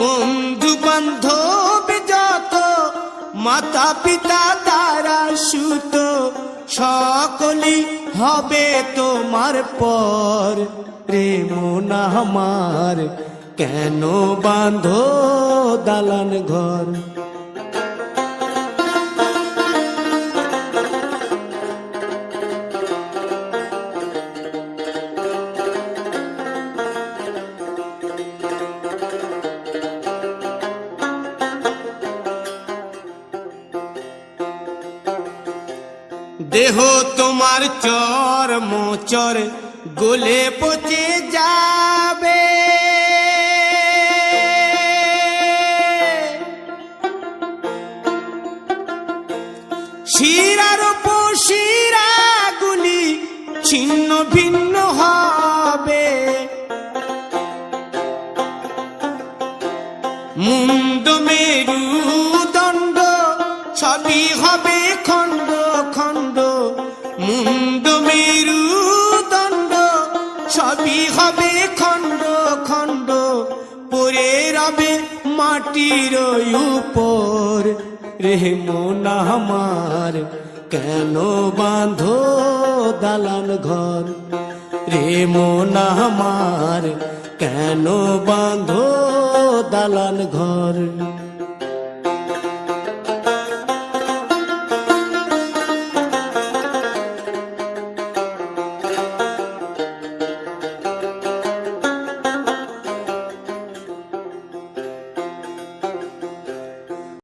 বন্ধু বান্ধব যত মাতা পিতা তারা সুত সকলি হবে তোমার পর। প্রেম না আমার, কেন বাঁধো দালান ঘর? দেহ তোমার চর মোচর গলে পচে যাবে। শিরার শিরা গুলি ছিন্ন ভিন্ন হবে। মুন্ড মেরু দণ্ড সবই হবে খণ্ড সবই হবে খণ্ড খণ্ড, পরে রবে মাটির উপর। রে মন আমার, কেন বাঁধো দালান ঘর? রে মন আমার, কেন বাঁধো দালান ঘর?